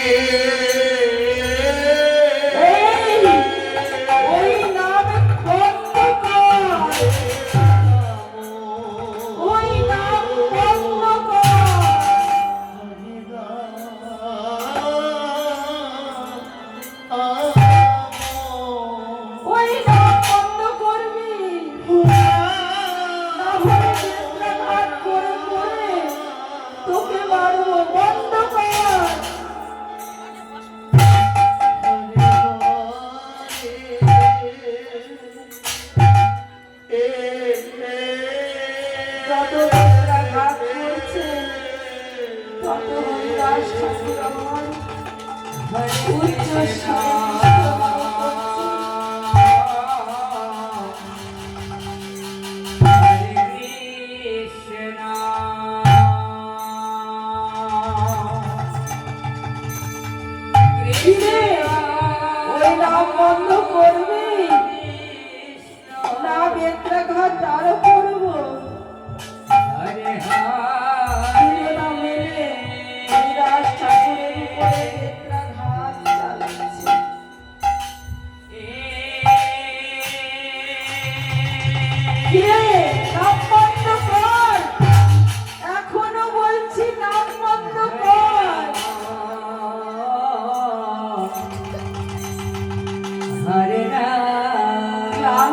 Yeah. বন্ধ।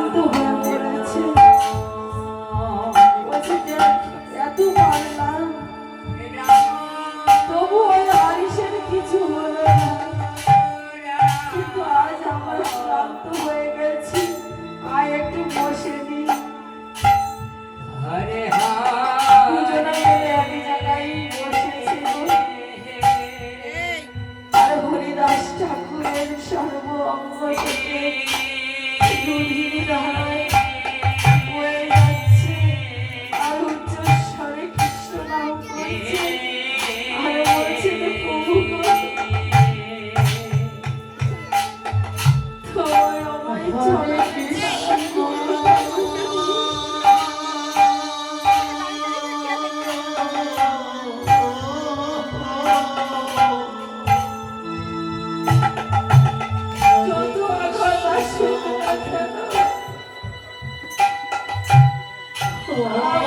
muito mal. Oh.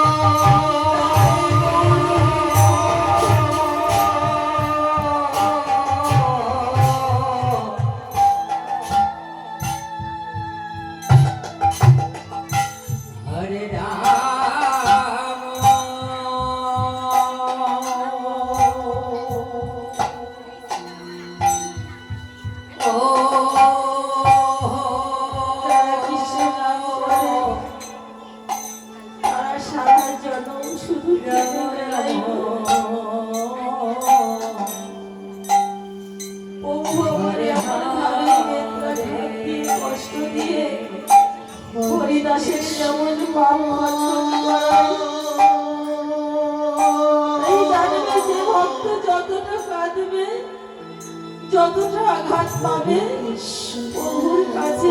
যতটা আঘাত পাবে প্রভুর কাছে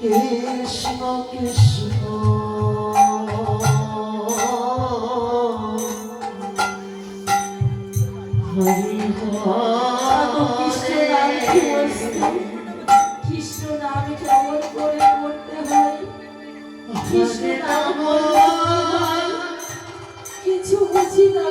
কৃষ্ণ কৃষ্ণ হরি কিছু বুঝি না